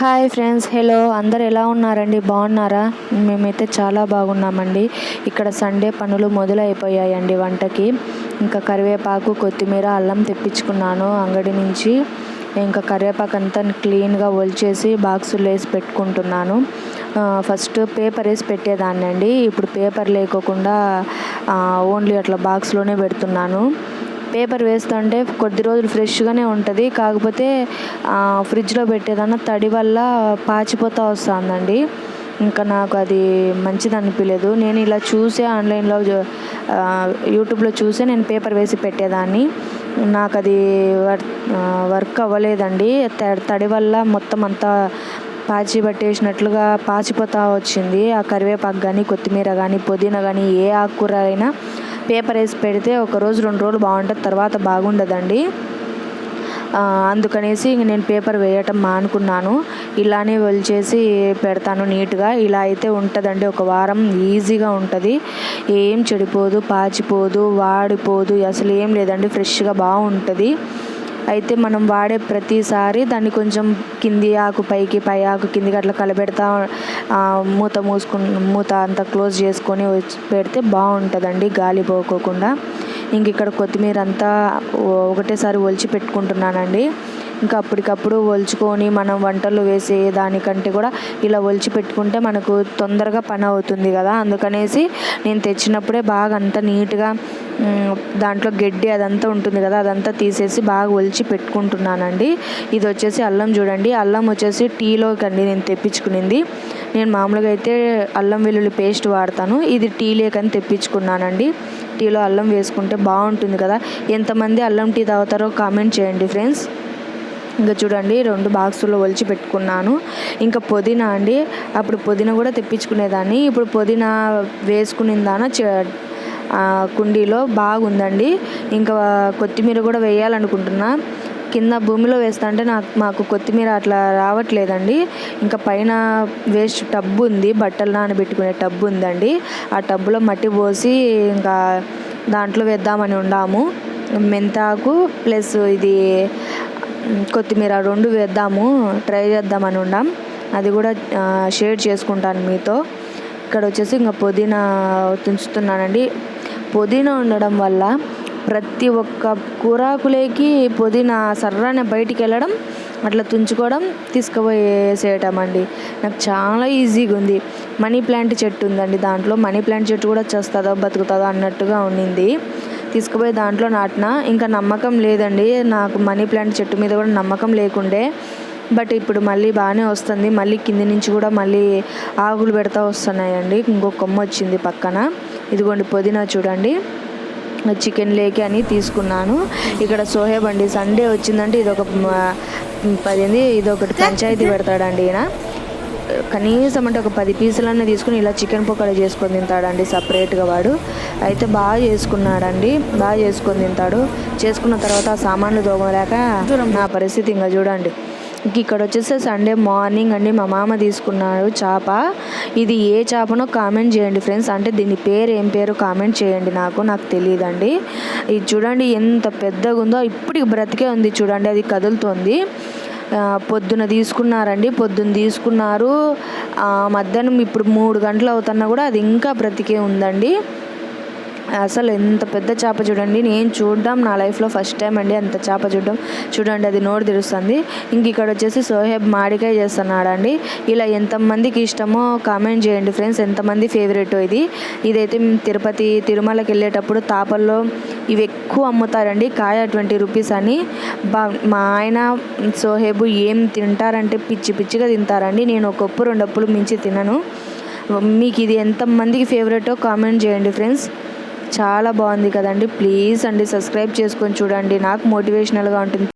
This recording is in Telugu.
Hi friends hello. అందరు ఎలా ఉన్నారండి? బాగున్నారా? మేమైతే చాలా బాగున్నామండి. ఇక్కడ సండే పనులు మొదలైపోయాయండి వంటకి. ఇంకా కరివేపాకు కొత్తిమీర అల్లం తెప్పించుకున్నాను అంగడి నుంచి. ఇంకా కరివేపాకు అంతా క్లీన్గా ఒలిచేసి బాక్సులు వేసి పెట్టుకుంటున్నాను. ఫస్ట్ పేపర్ వేసి పెట్టేదాన్ని అండి ఇప్పుడు పేపర్ లేకోకుండా ఓన్లీ అట్లా బాక్స్లోనే పెడుతున్నాను. పేపర్ వేస్తుంటే కొద్ది రోజులు ఫ్రెష్గానే ఉంటుంది. కాకపోతే ఫ్రిడ్జ్లో పెట్టేదన్న తడి వల్ల పాచిపోతూ వస్తుందండి. ఇంకా నాకు అది మంచిది అనిపించలేదు నేను ఇలా చూసే ఆన్లైన్లో యూట్యూబ్లో చూసే నేను పేపర్ వేసి పెట్టేదాన్ని. నాకు అది వర్క్ అవ్వలేదండి. తడి వల్ల మొత్తం అంతా పాచి పట్టేసినట్లుగా పాచిపోతూ వచ్చింది. ఆ కరివేపాకు కానీ కొత్తిమీర కానీ పుదీనా కానీ ఏ ఆకుకూర అయినా పేపర్ వేసి పెడితే ఒక రోజు రెండు రోజులు బాగుంటుంది తర్వాత బాగుండదండి. అందుకనేసి ఇంక నేను పేపర్ వేయటం మానుకున్నాను. ఇలానే ఒలిచేసి పెడతాను నీట్గా. ఇలా అయితే ఉంటుందండి ఒక వారం ఈజీగా ఉంటుంది. ఏం చెడిపోదు పాచిపోదు వాడిపోదు అసలు ఏం లేదండి ఫ్రెష్గా బాగుంటుంది. అయితే మనం వాడే ప్రతిసారి దాన్ని కొంచెం కింది ఆకు పైకి పై ఆకు కిందికి అట్లా కలబెడతా మూత మూసుకు మూత అంతా క్లోజ్ చేసుకొని పెడితే బాగుంటుందండి గాలి పోకోకుండా. ఇంక ఇక్కడ కొత్తిమీర అంతా ఒకటేసారి ఒలిచి పెట్టుకుంటున్నానండి. ఇంకా అప్పటికప్పుడు ఒలుచుకొని మనం వంటలు వేసే దానికంటే కూడా ఇలా ఒలిచి పెట్టుకుంటే మనకు తొందరగా పని అవుతుంది కదా. అందుకనేసి నేను తెచ్చినప్పుడే బాగా అంత నీట్గా దాంట్లో గడ్డి అదంతా ఉంటుంది కదా అదంతా తీసేసి బాగా ఒలిచి పెట్టుకుంటున్నానండి. ఇది వచ్చేసి అల్లం చూడండి. అల్లం వచ్చేసి టీలోకి అండి నేను తెప్పించుకునింది. నేను మామూలుగా అయితే అల్లం వెల్లుల్లి పేస్ట్ వాడతాను. ఇది టీ లేకని తెప్పించుకున్నానండి. టీలో అల్లం వేసుకుంటే బాగుంటుంది కదా. ఎంతమంది అల్లం టీ తాగుతారో కామెంట్ చేయండి ఫ్రెండ్స్. ఇంకా చూడండి రెండు బాక్సుల్లో ఒలిచి పెట్టుకున్నాను. ఇంకా పుదీనా అండి. అప్పుడు పుదీనా కూడా తెప్పించుకునేదాన్ని. ఇప్పుడు పుదీనా వేసుకునిందాన కుండీలో బాగుందండి. ఇంకా కొత్తిమీర కూడా వేయాలనుకుంటున్నా. కింద భూమిలో వేస్తా అంటే నాకు మాకు కొత్తిమీర అట్లా రావట్లేదండి. ఇంకా పైన వేస్ట్ టబ్బు ఉంది బట్టలు నానబెట్టుకునే టబ్బు ఉందండి. ఆ టబ్బులో మట్టి పోసి ఇంకా దాంట్లో వేద్దామని ఉండాము. మెంతాకు ప్లస్ ఇది కొత్తిమీర రెండు వేద్దాము ట్రై చేద్దామని ఉండాం. అది కూడా షేర్ చేసుకుంటాను మీతో. ఇక్కడ వచ్చేసి ఇంకా పుదీనా తుంచుతున్నానండి. పుదీనా ఉండడం వల్ల ప్రతి ఒక్క కూరాకులేకి పుదీనా సర్రానే బయటికి వెళ్ళడం అట్లా తుంచుకోవడం తీసుకుపోయేసేయటం అండి నాకు చాలా ఈజీగా ఉంది. మనీ ప్లాంట్ చెట్టు ఉందండి దాంట్లో. మనీ ప్లాంట్ చెట్టు కూడా చేస్తుందో బతుకుతుందో అన్నట్టుగా ఉండింది తీసుకుపోయి దాంట్లో నాటిన. ఇంకా నమ్మకం లేదండి. నాకు మనీ ప్లాంట్ చెట్టు మీద కూడా నమ్మకం లేకుండే బట్ ఇప్పుడు మళ్ళీ బాగానే వస్తుంది. మళ్ళీ కింది నుంచి కూడా మళ్ళీ ఆకులు పెడతా వస్తున్నాయండి. ఇంకొక కొమ్మ వచ్చింది పక్కన. ఇదిగోండి పుదీనా చూడండి. చికెన్ లేకి అని తీసుకున్నాను. ఇక్కడ సోహేబ్ అండి సండే వచ్చిందంటే ఇది ఒక పదింది ఇది ఒకటి పంచాయతీ పెడతాడండి ఈయన. కనీసం అంటే ఒక పది పీసులన్నీ తీసుకుని ఇలా చికెన్ పకోడీ చేసుకొని తింటాడండి సపరేట్గా వాడు. అయితే బాగా చేసుకున్నాడండి. బాగా చేసుకొని తింటాడు. చేసుకున్న తర్వాత ఆ సామాన్లు తోమలేక నా పరిస్థితి ఇంకా చూడండి. ఇక్కడ వచ్చేసి సండే మార్నింగ్ అండి. మా మామ తీసుకున్నాడు చేప. ఇది ఏ చేపనో కామెంట్ చేయండి ఫ్రెండ్స్ అంటే దీని పేరు ఏం పేరు కామెంట్ చేయండి నాకు. నాకు తెలియదండి ఇది చూడండి ఎంత పెద్దగా ఉందో ఇప్పటికి బ్రతికే ఉంది చూడండి. అది కదులుతోంది. పొద్దున తీసుకున్నారండి. పొద్దున్న తీసుకున్నారు. మధ్యాహ్నం ఇప్పుడు మూడు గంటలు అవుతున్నా కూడా అది ఇంకా బ్రతికే ఉందండి. అసలు ఎంత పెద్ద చేప చూడండి. నేను చూడడం నా లైఫ్లో ఫస్ట్ టైం అండి అంత చేప చూడడం. చూడండి అది నోరు తెరుస్తుంది. ఇంక ఇక్కడ వచ్చేసి సోహెబ్ మాడికాయ చేస్తున్నాడండి. ఇలా ఎంతమందికి ఇష్టమో కామెంట్ చేయండి ఫ్రెండ్స్. ఎంతమంది ఫేవరెట్ ఇది. ఇదైతే తిరుపతి తిరుమలకి వెళ్ళేటప్పుడు తాపల్లో ఇవి ఎక్కువ అమ్ముతారండి. కాయ ట్వంటీ రూపీస్ అని. బా మా ఆయన సోహేబు ఏం తింటారంటే పిచ్చి పిచ్చిగా తింటారండి. నేను ఒక రెండప్పుడు రెండు అప్పులు మించి తినను. మీకు ఇది ఎంతమందికి ఫేవరెటో కామెంట్ చేయండి ఫ్రెండ్స్. చాలా బాగుంది కదండి. ప్లీజ్ అండి సబ్స్క్రైబ్ చేసుకొని చూడండి. నాకు మోటివేషనల్గా ఉంటుంది.